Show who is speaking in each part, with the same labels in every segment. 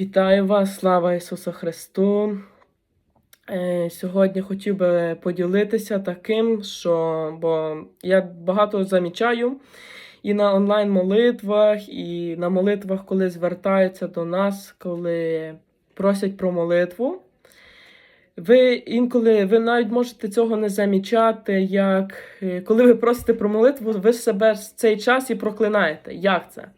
Speaker 1: Вітаю вас, слава Ісусу Христу. Е, Сьогодні хотів би поділитися таким, що бо я багато замічаю і на онлайн-молитвах, і на молитвах, коли звертаються до нас, коли просять про молитву. Ви інколи ви навіть можете цього не замічати, як е, коли ви просите про молитву, ви себе в цей час і проклинаєте. Як це?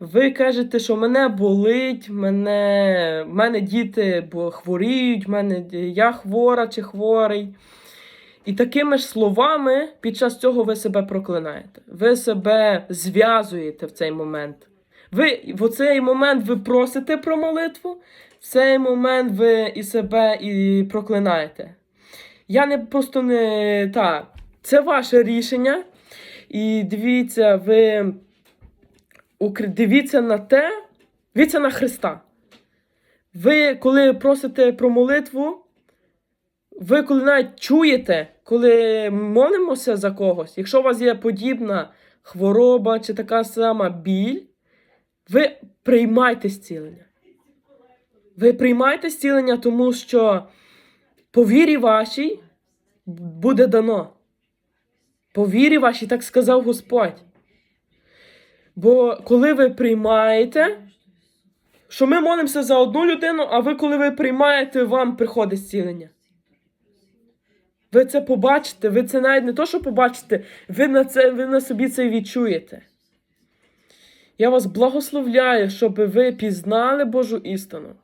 Speaker 1: Ви кажете, що мене болить, мене, мене діти хворіють, мене я хвора чи хворий. І такими ж словами під час цього ви себе проклинаєте. Ви себе зв'язуєте в цей момент. Ви в цей момент ви просите про молитву, в цей момент ви і себе і проклинаєте. Я не просто не так. Це ваше рішення. І дивіться, ви дивіться на те, дивіться на Христа. Ви, коли просите про молитву, ви коли навіть чуєте, коли молимося за когось, якщо у вас є подібна хвороба чи така сама біль, ви приймайте зцілення. Ви приймайте зцілення, тому що по вірі вашій буде дано. По вірі вашій, так сказав Господь. Бо коли ви приймаєте, що ми молимося за одну людину, а ви, коли ви приймаєте, вам приходить зцілення. Ви це побачите, ви це навіть не то, що побачите, ви на, це, ви на собі це відчуєте. Я вас благословляю, щоб ви пізнали Божу істину,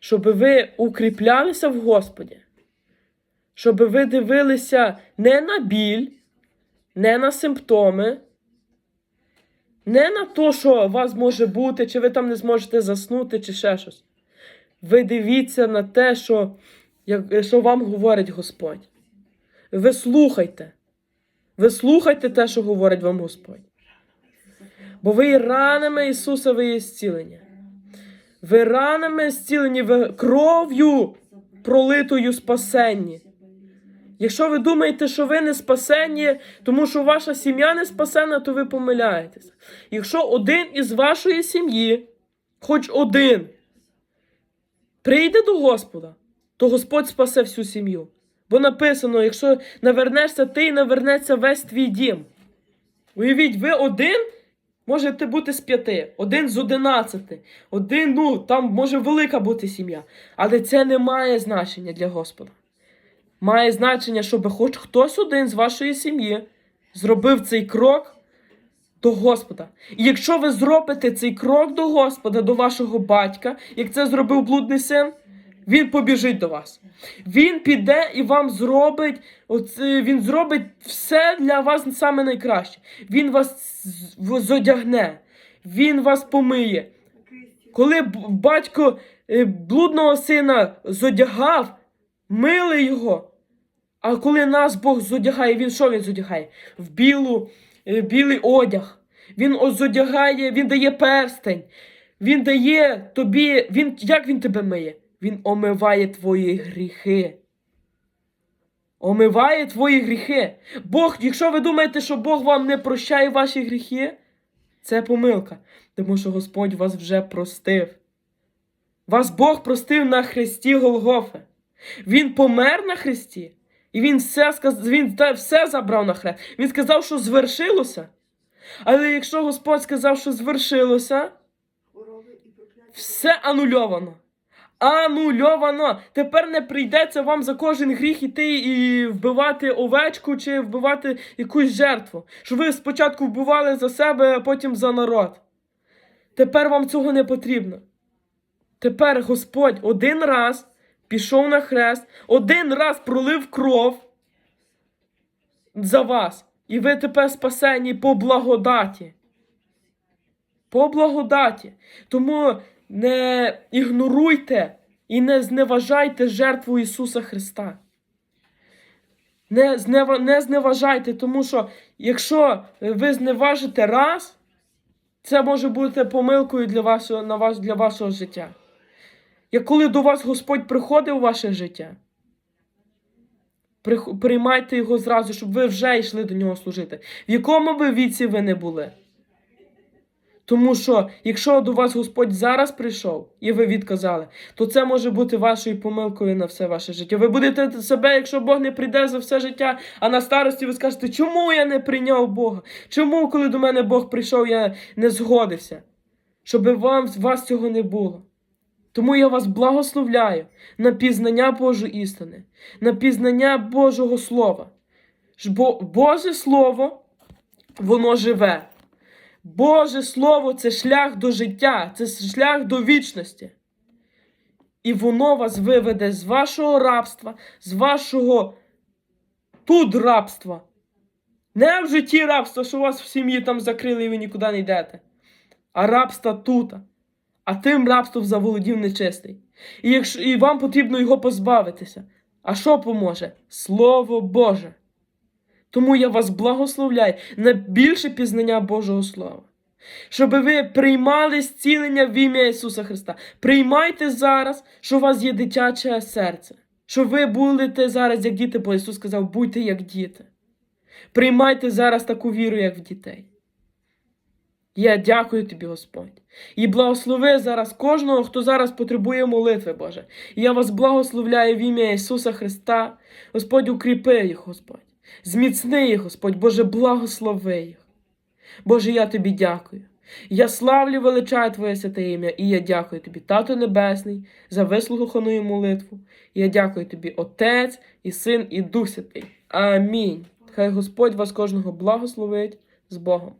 Speaker 1: щоб ви укріплялися в Господі, щоб ви дивилися не на біль, не на симптоми, не на те, що у вас може бути, чи ви там не зможете заснути, чи ще щось. Ви дивіться на те, що, як- що вам говорить Господь. Ви слухайте. Ви слухайте те, що говорить вам Господь. Бо ви ранами Ісуса ви є зцілення. Ви ранами зцілені, ви кров'ю пролитою спасенні. Якщо ви думаєте, що ви не спасені, тому що ваша сім'я не спасена, то ви помиляєтеся. Якщо один із вашої сім'ї, хоч один, прийде до Господа, то Господь спасе всю сім'ю. Бо написано: якщо навернешся ти, і навернеться весь твій дім. Уявіть, ви один можете бути з п'яти, один з одинадцяти, один, ну, там може велика бути сім'я. Але це не має значення для Господа. Має значення, щоб хоч хтось один з вашої сім'ї зробив цей крок до Господа. І якщо ви зробите цей крок до Господа, до вашого батька, як це зробив блудний син, він побіжить до вас. Він піде і вам зробить, оце, він зробить все для вас саме найкраще. Він вас зодягне, він вас помиє. Коли батько е, блудного сина зодягав, мили його. А коли нас Бог зодягає, він що він зодягає? В білу, е, білий одяг. Він о- зодягає, він дає перстень. Він дає тобі. Він, як він тебе миє? Він омиває твої гріхи. Омиває твої гріхи. Бог, якщо ви думаєте, що Бог вам не прощає ваші гріхи, це помилка. Тому що Господь вас вже простив. Вас Бог простив на хресті Голгофи. Він помер на хресті. І він все, сказ... він все забрав на хрест. Він сказав, що звершилося. Але якщо Господь сказав, що звершилося, все анульовано. Анульовано. Тепер не прийдеться вам за кожен гріх іти і вбивати овечку чи вбивати якусь жертву. Що ви спочатку вбивали за себе, а потім за народ. Тепер вам цього не потрібно. Тепер Господь один раз пішов на хрест, один раз пролив кров за вас. І ви тепер спасені по благодаті. По благодаті. Тому не ігноруйте і не зневажайте жертву Ісуса Христа. Не, знева, не зневажайте, тому що якщо ви зневажите раз, це може бути помилкою для вашого, на ваш, для вашого життя. Як коли до вас Господь приходить у ваше життя, приймайте його зразу, щоб ви вже йшли до нього служити. В якому би віці ви не були. Тому що, якщо до вас Господь зараз прийшов і ви відказали, то це може бути вашою помилкою на все ваше життя. Ви будете себе, якщо Бог не прийде за все життя, а на старості ви скажете, чому я не прийняв Бога? Чому, коли до мене Бог прийшов, я не згодився? Щоб вам, вас цього не було. Тому я вас благословляю на пізнання Божої істини, на пізнання Божого Слова. Бо Боже Слово, воно живе. Боже Слово це шлях до життя, це шлях до вічності. І воно вас виведе з вашого рабства, з вашого тут рабства. Не в житті рабства, що вас в сім'ї там закрили і ви нікуди не йдете, а рабства тут. А тим рабством заволодів нечистий. І, якщо, і вам потрібно його позбавитися. А що поможе? Слово Боже. Тому я вас благословляю на більше пізнання Божого Слова. Щоб ви приймали зцілення в ім'я Ісуса Христа. Приймайте зараз, що у вас є дитяче серце. Щоб ви будете зараз як діти, бо Ісус сказав, будьте як діти. Приймайте зараз таку віру, як в дітей. Я дякую тобі, Господь. І благослови зараз кожного, хто зараз потребує молитви, Боже. І я вас благословляю в ім'я Ісуса Христа. Господь, укріпи їх, Господь. Зміцни їх, Господь, Боже, благослови їх. Боже, я тобі дякую. Я славлю величаю Твоє святе ім'я, і я дякую тобі, Тато Небесний, за вислухану молитву. Я дякую тобі, Отець і Син, і Дух Святий. Амінь. Хай Господь вас кожного благословить з Богом.